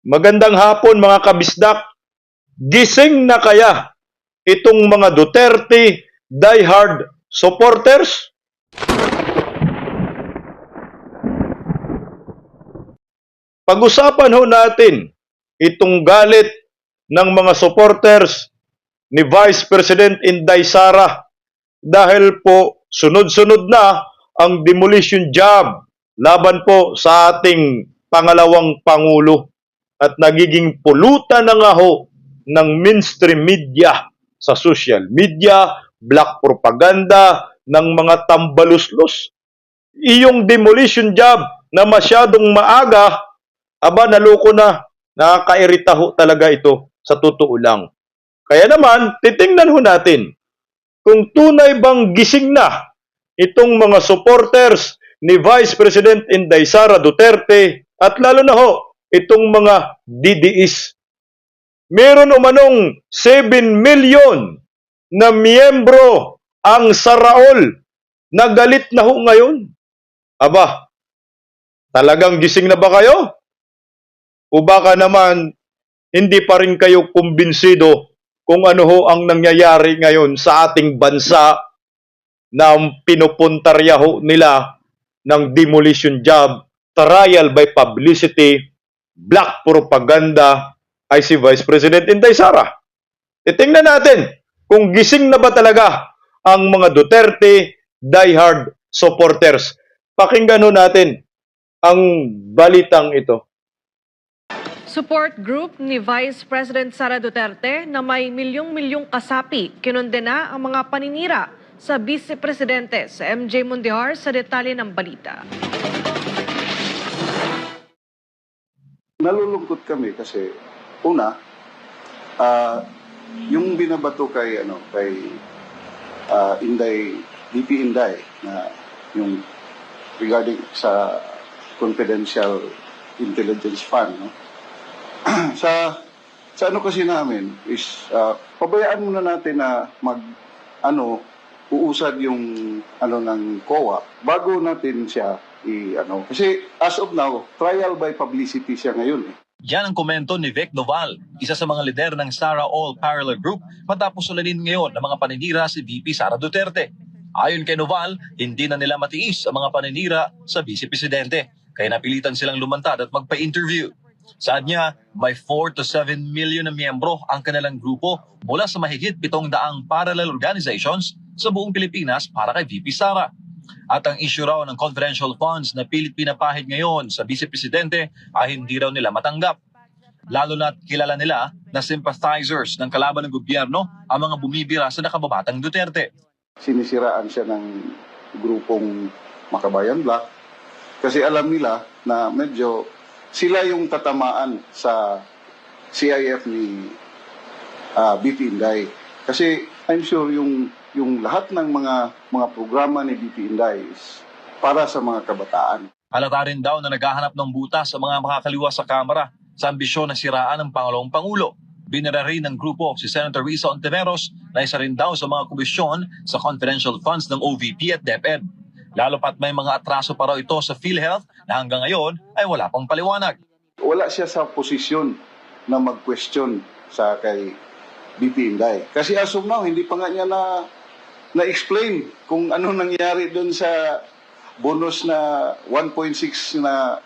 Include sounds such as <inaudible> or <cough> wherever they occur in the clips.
Magandang hapon mga kabisdak. Gising na kaya itong mga Duterte diehard supporters? Pag-usapan ho natin itong galit ng mga supporters ni Vice President Inday Sara dahil po sunod-sunod na ang demolition job laban po sa ating pangalawang pangulo at nagiging pulutan na nga ho ng mainstream media sa social media, black propaganda ng mga tambaluslos. Iyong demolition job na masyadong maaga, aba naloko na, nakakairita ho talaga ito sa totoo lang. Kaya naman, titingnan ho natin kung tunay bang gising na itong mga supporters ni Vice President Inday Sara Duterte at lalo na ho itong mga DDS. Meron umanong 7 million na miyembro ang Saraol na galit na ho ngayon. Aba, talagang gising na ba kayo? O baka naman hindi pa rin kayo kumbinsido kung ano ho ang nangyayari ngayon sa ating bansa na pinupuntarya ho nila ng demolition job, trial by publicity, black propaganda ay si Vice President Inday Sara. Titingnan natin kung gising na ba talaga ang mga Duterte diehard supporters. Pakinggan natin ang balitang ito. Support group ni Vice President Sara Duterte na may milyong-milyong kasapi kinondena ang mga paninira sa Vice Presidente sa MJ Mundihar sa detalye ng balita. Nalulungkot kami kasi una ah, yung binabato kay ano kay ah, Inday DP Inday na yung regarding sa confidential intelligence fund no? <clears throat> Sa sa ano kasi namin is ah, pabayaan muna natin na mag ano uusad yung ano ng COA bago natin siya i ano kasi as of now trial by publicity siya ngayon eh. Yan ang komento ni Vic Noval, isa sa mga lider ng Sara All Parallel Group matapos sulanin ngayon ng mga paninira si VP Sara Duterte. Ayon kay Noval, hindi na nila matiis ang mga paninira sa Vice Presidente, kaya napilitan silang lumantad at magpa-interview. Saad niya, may 4 to 7 million na miyembro ang kanilang grupo mula sa mahigit 700 parallel organizations sa buong Pilipinas para kay VP Sara. At ang issue raw ng confidential funds na pilit pinapahid ngayon sa Vice Presidente ay hindi raw nila matanggap. Lalo na't kilala nila na sympathizers ng kalaban ng gobyerno ang mga bumibira sa nakababatang Duterte. sinisiraan siya ng grupong Makabayan Black kasi alam nila na medyo sila yung tatamaan sa CIF ni ah, BP Inday. Kasi I'm sure yung yung lahat ng mga mga programa ni BP Inday is para sa mga kabataan. Halata rin daw na naghahanap ng butas sa mga makakaliwa sa Kamara sa ambisyon na siraan ng Pangulong Pangulo. Binara rin ng grupo si Senator Risa Ontiveros na isa rin daw sa mga komisyon sa confidential funds ng OVP at DepEd. Lalo pat may mga atraso pa raw ito sa PhilHealth na hanggang ngayon ay wala pang paliwanag. wala siya sa posisyon na mag-question sa kay BP Inday. Kasi as of now, hindi pa nga niya na na-explain kung ano nangyari doon sa bonus na 1.6 na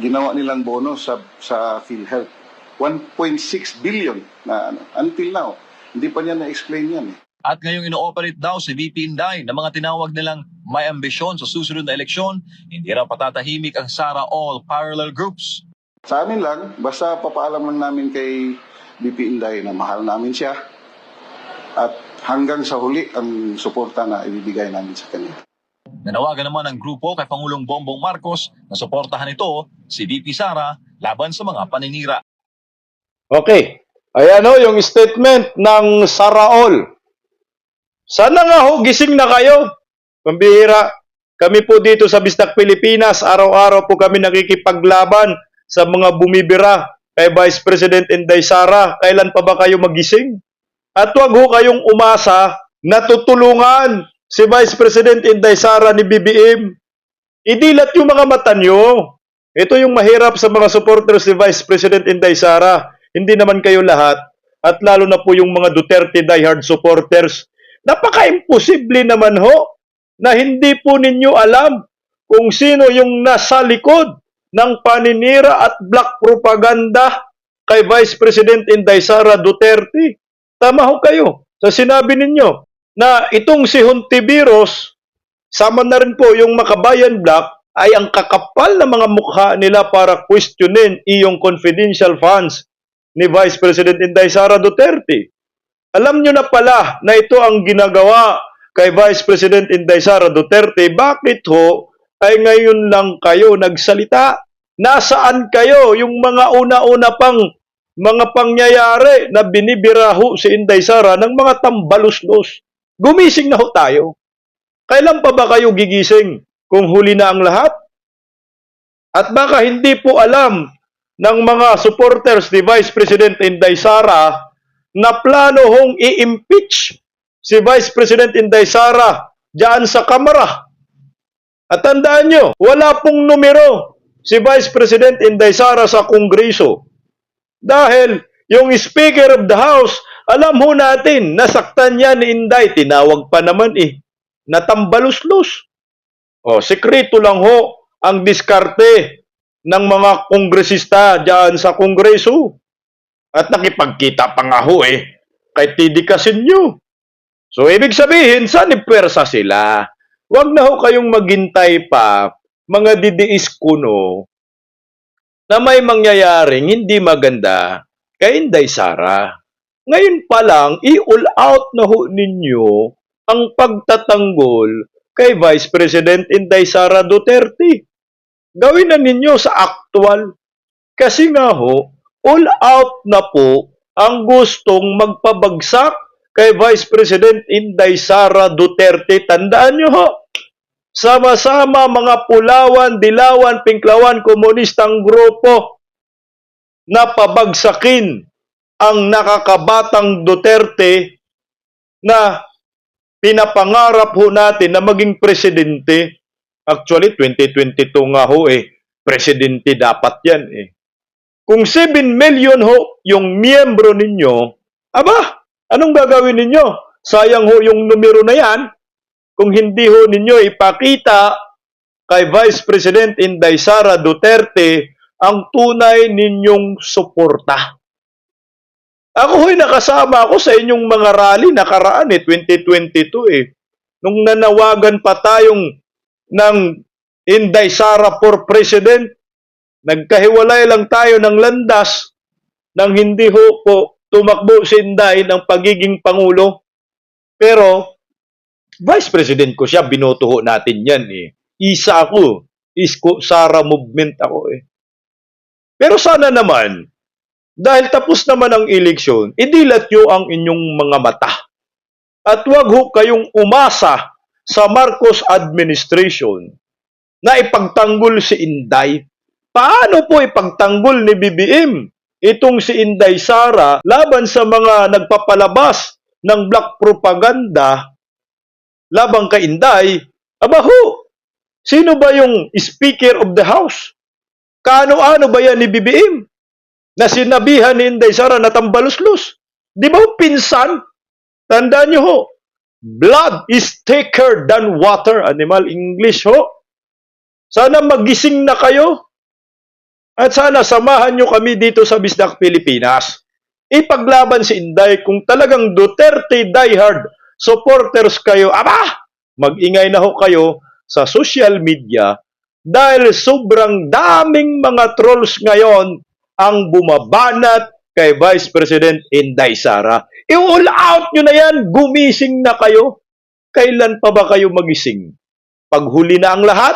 ginawa nilang bonus sa sa PhilHealth. 1.6 billion na ano, until now. Hindi pa niya na-explain yan eh. At ngayong ino-operate daw si VP Inday na mga tinawag nilang may ambisyon sa susunod na eleksyon, hindi raw patatahimik ang Sara All Parallel Groups. Sa amin lang, basta papaalam lang namin kay BP Inday na mahal namin siya at hanggang sa huli ang suporta na ibibigay namin sa kanya. Nanawagan naman ang grupo kay Pangulong Bongbong Marcos na suportahan ito si VP Sara laban sa mga paninira. Okay. Ayan ho, yung statement ng Saraol. Sana nga ho, gising na kayo. Pambihira. Kami po dito sa Bistak Pilipinas, araw-araw po kami nakikipaglaban sa mga bumibira kay Vice President Inday Sara. Kailan pa ba kayo magising? At huwag ho kayong umasa na tutulungan si Vice President Inday Sara ni BBM. Idilat yung mga mata nyo. Ito yung mahirap sa mga supporters ni Vice President Inday Sara. Hindi naman kayo lahat at lalo na po yung mga Duterte diehard supporters. Napaka-imposible naman ho na hindi po ninyo alam kung sino yung nasa likod ng paninira at black propaganda kay Vice President Inday Sara Duterte. Tama ho kayo sa sinabi ninyo na itong si Hontiveros, sama na rin po yung Makabayan Black, ay ang kakapal na mga mukha nila para questionin iyong confidential funds ni Vice President Inday Sara Duterte. Alam nyo na pala na ito ang ginagawa kay Vice President Inday Sara Duterte. Bakit ho ay ngayon lang kayo nagsalita? Nasaan kayo yung mga una-una pang mga pangyayari na binibiraho si Inday Sara ng mga tambaluslos? Gumising na ho tayo. Kailan pa ba kayo gigising kung huli na ang lahat? At baka hindi po alam ng mga supporters ni Vice President Inday Sara na plano hong i-impeach si Vice President Inday Sara diyan sa Kamara. At tandaan nyo, wala pong numero si Vice President Inday Sara sa Kongreso. Dahil yung Speaker of the House, alam ho natin, nasaktan niya ni Inday, tinawag pa naman eh, natambaluslos. O, sekreto lang ho ang diskarte ng mga kongresista diyan sa Kongreso. At nakipagkita pa nga ho eh, kay tidikasin nyo. So, ibig sabihin, saan ipwersa sila? Huwag na ho kayong maghintay pa, mga didiis kuno, na may mangyayaring hindi maganda kay Inday Sara. Ngayon pa lang, i-all out na ho ninyo ang pagtatanggol kay Vice President Inday Sara Duterte. Gawin na ninyo sa actual. Kasi nga ho, all out na po ang gustong magpabagsak kay Vice President Inday Sara Duterte. Tandaan nyo ho, sama-sama mga pulawan, dilawan, pinklawan, komunistang grupo na pabagsakin ang nakakabatang Duterte na pinapangarap ho natin na maging presidente. Actually, 2022 nga ho eh, presidente dapat yan eh. Kung 7 million ho yung miyembro ninyo, aba, anong gagawin ninyo? Sayang ho yung numero na yan kung hindi ho ninyo ipakita kay Vice President Inday Sara Duterte ang tunay ninyong suporta. Ako ho'y nakasama ako sa inyong mga rally nakaraan eh, 2022 eh. Nung nanawagan pa tayong ng Inday Sara for President, nagkahiwalay lang tayo ng landas nang hindi ho po tumakbo si Inday ng pagiging Pangulo. Pero, Vice President ko siya, binoto ho natin yan eh. Isa ako, Isko Sara movement ako eh. Pero sana naman, dahil tapos naman ang eleksyon, idilat nyo ang inyong mga mata. At huwag ho kayong umasa sa Marcos administration na ipagtanggol si Inday. Paano po ipagtanggol ni BBM itong si Inday Sara laban sa mga nagpapalabas ng black propaganda labang kay Inday? Aba ho, sino ba yung Speaker of the House? Kaano-ano ba yan ni BBM? na sinabihan ni Inday Sara na tambaluslos. Di ba pinsan? Tandaan nyo ho, blood is thicker than water. Animal English ho. Sana magising na kayo. At sana samahan nyo kami dito sa Bisdak, Pilipinas. Ipaglaban si Inday kung talagang Duterte diehard supporters kayo. Aba! Mag-ingay na ho kayo sa social media dahil sobrang daming mga trolls ngayon ang bumabanat kay Vice President Inday Sara. I-all out nyo na yan, gumising na kayo. Kailan pa ba kayo magising? Paghuli na ang lahat?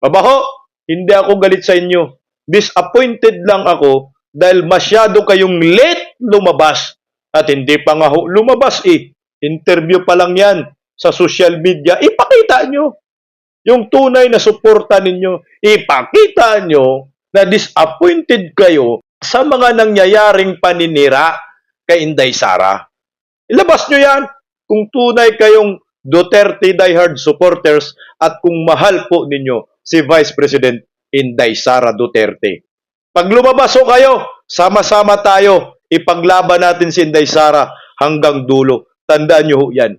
Pabaho, hindi ako galit sa inyo. Disappointed lang ako dahil masyado kayong late lumabas. At hindi pa nga lumabas eh. Interview pa lang yan sa social media. Ipakita nyo yung tunay na suporta ninyo. Ipakita nyo na disappointed kayo sa mga nangyayaring paninira kay Inday Sara. Ilabas nyo yan kung tunay kayong Duterte diehard supporters at kung mahal po ninyo si Vice President Inday Sara Duterte. Pag lumabas kayo, sama-sama tayo, ipaglaban natin si Inday Sara hanggang dulo. Tandaan nyo ho yan.